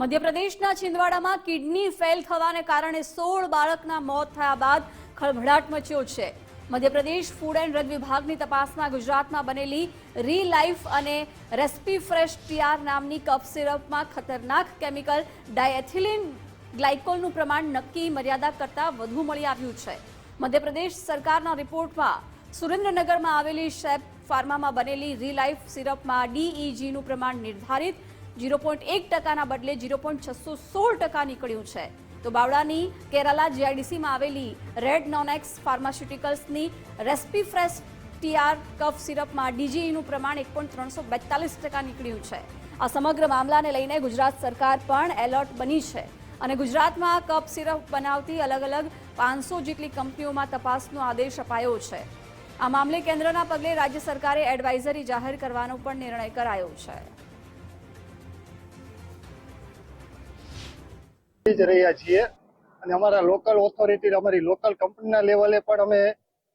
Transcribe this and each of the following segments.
મધ્યપ્રદેશના છિંદવાડામાં kidney fail થવાને કારણે સોળ બાળકના મોત થયા બાદ ખળભળાટ મચ્યો છે. મધ્યપ્રદેશ ફૂડ એન્ડ ડ્રગ વિભાગની તપાસમાં ગુજરાતમાં બનેલી રી લાઈફ અને રેસ્પી ફ્રેશ ટીઆર નામની કફ સિરપમાં ખતરનાક કેમિકલ ડાયએથિલિન ગ્લાયકોલનું પ્રમાણ નક્કી મર્યાદા કરતાં વધુ મળી આવ્યું છે. મધ્યપ્રદેશ સરકારના રિપોર્ટમાં સુરેન્દ્રનગરમાં આવેલી શેપ ફાર્મામાં બનેલી રી લાઈફ સિરપમાં ડીઈજીનું પ્રમાણ નિર્ધારિત ઝીરો પોઈન્ટ એક ટકાના બદલે ઝીરો પોઈન્ટ છસો સોળ ટકા નીકળ્યું છે. તો બાવળાની કેરાલા જીઆઈડીસીમાં આવેલી રેડ નોનેક્સ ફાર્માસ્યુટિકલ્સની રેસ્પી ફ્રેશ ટીઆર કફ સિરપમાં ડીજીઈનું પ્રમાણ એક પોઈન્ટ ત્રણસો બેતાલીસ ટકા નીકળ્યું છે. આ સમગ્ર મામલાને લઈને ગુજરાત સરકાર પણ એલર્ટ બની છે. અને ગુજરાતમાં કપ સિરપ બનાવતી અલગ અલગ પાંચસો જેટલી કંપનીઓમાં તપાસનો આદેશ અપાયો છે. આ મામલે કેન્દ્રના પગલે રાજ્ય સરકારે એડવાઇઝરી જાહેર કરવાનો પણ નિર્ણય કરાયો છે. જ રહ્યા છીએ. અને અમારા લોકલ ઓથોરિટી અમારી લોકલ કંપનીના લેવલે પણ અમે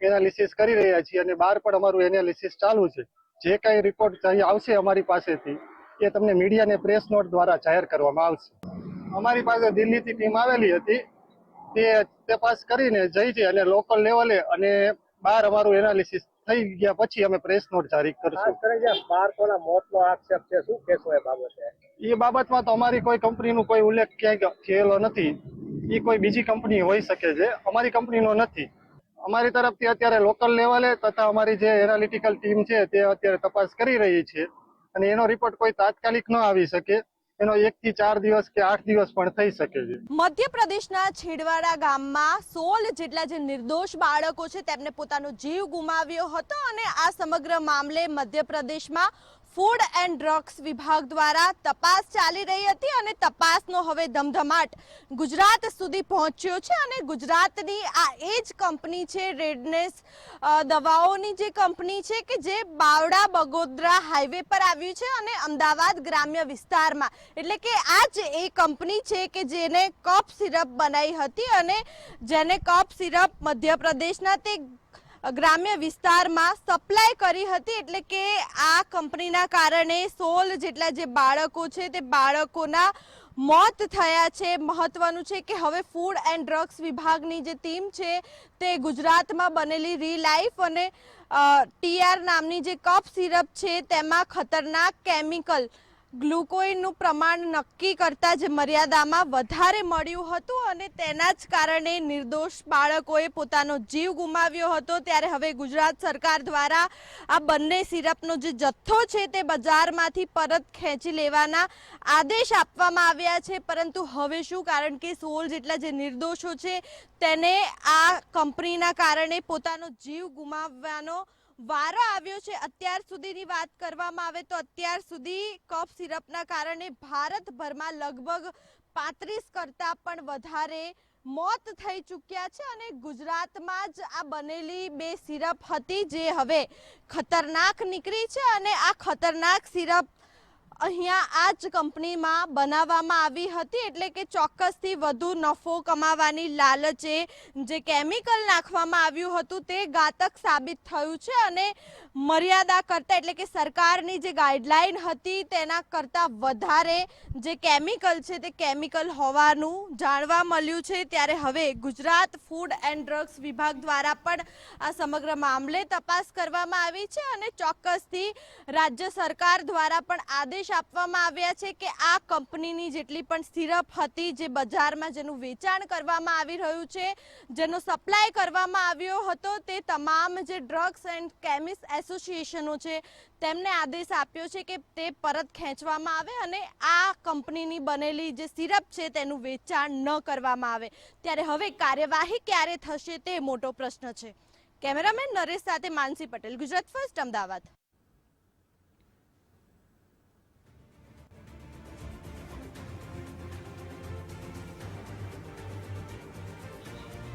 એનાલિસિસ કરી રહ્યા છીએ અને બહાર પણ અમારું એનાલિસિસ ચાલુ છે. જે કાંઈ રિપોર્ટ આવશે અમારી પાસેથી, એ તમને મીડિયા અને પ્રેસ નોટ દ્વારા જાહેર કરવામાં આવશે. અમારી પાસે દિલ્હીથી ટીમ આવેલી હતી. તે તપાસ કરીને જઈ છે અને લોકલ લેવલે અને બહાર અમારું એનાલિસિસ થઈ ગયા પછી અમે પ્રેસ નોટ જારી કરશું. બાળકોના મોતનો આક્ષેપ છે શું કહેશો એ બાબતે? એ બાબતમાં તો અમારી કોઈ કંપનીનું કોઈ ઉલ્લેખ ક્યાંય થયેલો નથી. એ કોઈ બીજી કંપની હોઈ શકે છે. અમારી કંપનીનો નથી. અમારી તરફથી અત્યારે લોકલ લેવલે તથા અમારી જે એનાલિટિકલ ટીમ છે તે અત્યારે તપાસ કરી રહી છે. અને એનો રિપોર્ટ કોઈ તાત્કાલિક ન આવી શકે. મધ્યપ્રદેશના છેડવાડા ગામમાં સોળ જેટલા જે નિર્દોષ બાળકો છે તેમને પોતાનો જીવ ગુમાવ્યો હતો અને આ સમગ્ર મામલે મધ્યપ્રદેશમાં ફૂડ એન્ડ ડ્રગ્સ વિભાગ દ્વારા તપાસ ચાલી રહી હતી અને તપાસનો હવે ધમધમાટ ગુજરાત સુધી પહોંચ્યો છે અને ગુજરાતની આ એ જ કંપની છે રેડનેસ દવાઓની જે કંપની છે કે જે બાવડા બગોદરા હાઈવે પર આવ્યું છે અને અમદાવાદ ગ્રામ્ય વિસ્તારમાં. એટલે કે આ જ એ કંપની છે કે જેને કપ સિરપ બનાવી હતી અને જેને કપ સિરપ મધ્યપ્રદેશના તે ગ્રામ્ય વિસ્તારમાં સપ્લાય કરી હતી એટલે કે આ કંપનીના કારણે સોળ જેટલા જે બાળકો છે તે બાળકોના મોત થયા છે. મહત્વનું છે કે હવે ફૂડ એન્ડ ડ્રગ્સ વિભાગની જે ટીમ છે તે ગુજરાતમાં બનેલી રીલાઈફ અને ટીઆર નામની જે કપ સિરપ છે તેમાં ખતરનાક કેમિકલ ગ્લુકોઇનનું પ્રમાણ નક્કી કરતા જ મર્યાદામાં વધારે મળ્યું હતું અને તેના જ કારણે નિર્દોષ બાળકોએ પોતાનો જીવ ગુમાવ્યો હતો. ત્યારે હવે ગુજરાત સરકાર દ્વારા આ બંને સિરપનો જે જથ્થો છે તે બજારમાંથી પરત ખેંચી લેવાના આદેશ આપવામાં આવ્યા છે. પરંતુ હવે શું? કારણ કે સોળ જેટલા જે નિર્દોષો છે તેને આ કંપનીના કારણે પોતાનો જીવ ગુમાવવાનો વારો આવ્યો છે અત્યાર સુધીની વાત કરવામાં આવે તો અત્યાર સુધી કફ સિરપના કારણે ભારતભરમાં લગભગ પાંત્રીસ કરતાં પણ વધારે મોત થઈ ચૂક્યા છે અને ગુજરાતમાં જ આ બનેલી બે સિરપ હતી જે હવે ખતરનાક નીકળી છે અને આ ખતરનાક સિરપ અહીંયા આ જ કંપનીમાં બનાવવામાં આવી હતી એટલે કે ચોક્કસથી વધુ નફો કમાવાની લાલચે જે કેમિકલ નાખવામાં આવ્યું હતું તે ઘાતક સાબિત થયું છે અને મર્યાદા કરતાં એટલે કે સરકારની જે ગાઈડલાઈન હતી તેના કરતાં વધારે જે કેમિકલ છે તે કેમિકલ હોવાનું જાણવા મળ્યું છે. ત્યારે હવે ગુજરાત ફૂડ એન્ડ ડ્રગ્સ વિભાગ દ્વારા પણ આ સમગ્ર મામલે તપાસ કરવામાં આવી છે અને ચોક્કસથી રાજ્ય સરકાર દ્વારા પણ આદેશ આપવામાં આવ્યા છે કે આ કંપનીની જેટલી પણ સિરપ હતી જે બજારમાં જેનું વેચાણ કરવામાં આવી રહ્યું છે, જેનો સપ્લાય કરવામાં આવ્યો હતો, તે તમામ જે ડ્રગ્સ એન્ડ કેમિસ્ટ એસોસિએશનો છે, તેમને આદેશ આપ્યો છે કે તે પરત ખેંચવામાં આવે અને આ કંપનીની બનેલી જે સિરપ છે તેનું વેચાણ ન કરવામાં આવે. ત્યારે હવે કાર્યવાહી ક્યારે થશે તે મોટો પ્રશ્ન છે. કેમેરામેન નરેશ સાથે માનસી પટેલ, ગુજરાત ફર્સ્ટ, અમદાવાદ.